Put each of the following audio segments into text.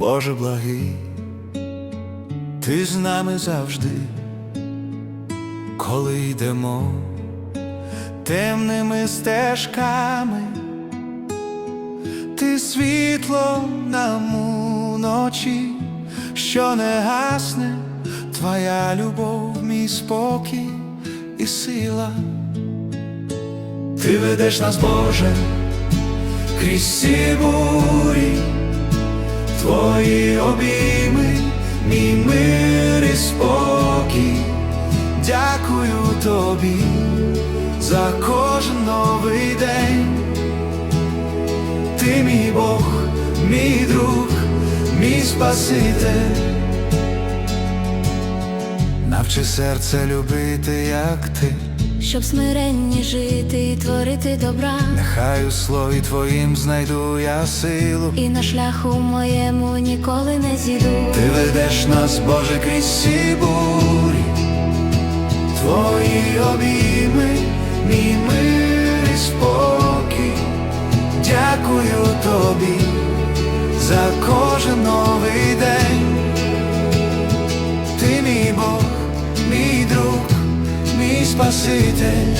Боже благий, ти з нами завжди, коли йдемо темними стежками, ти світло нам у ночі, що не гасне, твоя любов, мій спокій і сила. Ти ведеш нас, Боже, крізь всі бурі, Твої обійми, мій мир і спокій, дякую тобі за кожен новий день. Ти мій Бог, мій друг, мій Спаситель. Навчи серце любити, як ти, Щоб смиренні жити і творити добра, нехай у слові твоїм знайду я силу. і на шляху моєму ніколи не зійду. Ти ведеш нас, Боже, крізь всі бурі, Твої обійми, мій мир і спокій, дякую тобі за кожен новий день. Спаситель.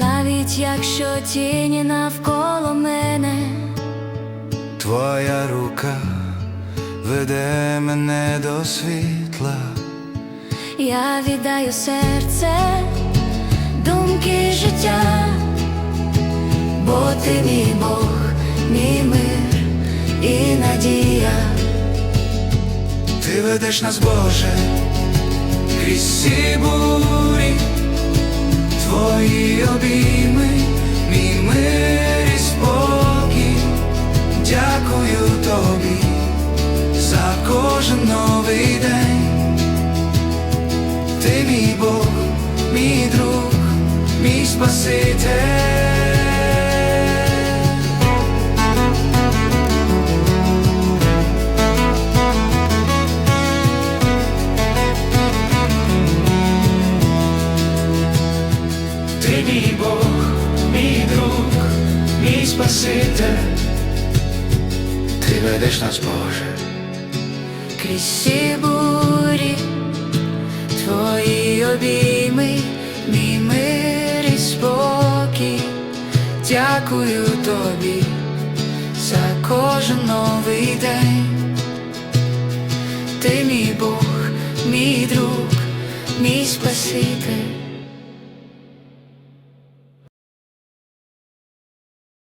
Навіть якщо тіні навколо мене, Твоя рука веде мене до світла. я віддаю серце, думки життя, бо ти мій Бог, мій мир і надія. Ти ведеш нас, Боже, крізь всі бурі, Твої обійми, мій мир і спокій, дякую тобі за кожен новий день. Ти мій Бог, мій друг, мій Спаситель. Мій Бог, мій друг, мій Спаситель, ти ведеш нас, Боже, Крізь всі бурі, твої обійми, мій мир і спокій, дякую тобі за кожен новий день. Ти мій Бог, мій друг, мій Спаситель.